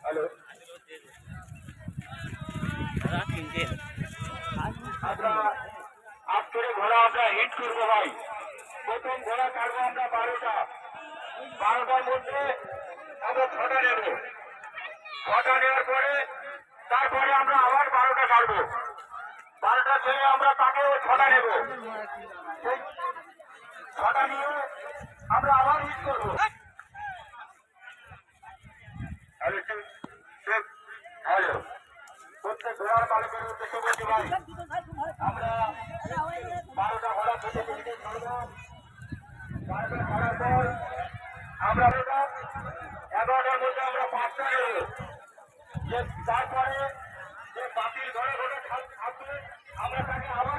Hello আমরা আজ করে ঘোড়া আমরা হিট করব ভাই। প্রথম ঘোড়া কাটবো আমরা বারোটা। বারোটার মধ্যে আমরা ছটা নেব। ছটা নেওয়ার পরে তারপরে আমরা আবার বারোটা কাটবো। বারোটা ছেড়ে আমরা তাকেও ছটা নেব। ছটা নিয়ে আমরা আবার হিট করব হ্যালো ঠিক ঠিক হ্যালো প্রত্যেক ঘোড়ার মালিকের উদ্দেশ্য বলছি ভাই আমরা বারোটা ঘোড়া থেকে থেকে ছাড়বো বারোটা ছাড়ার পর আমরা ওটা এগারোটার মধ্যে আমরা পাঁচটা যে তারপরে যে বাতিল ঘরে ঘরে থাকবে আমরা তাকে আবার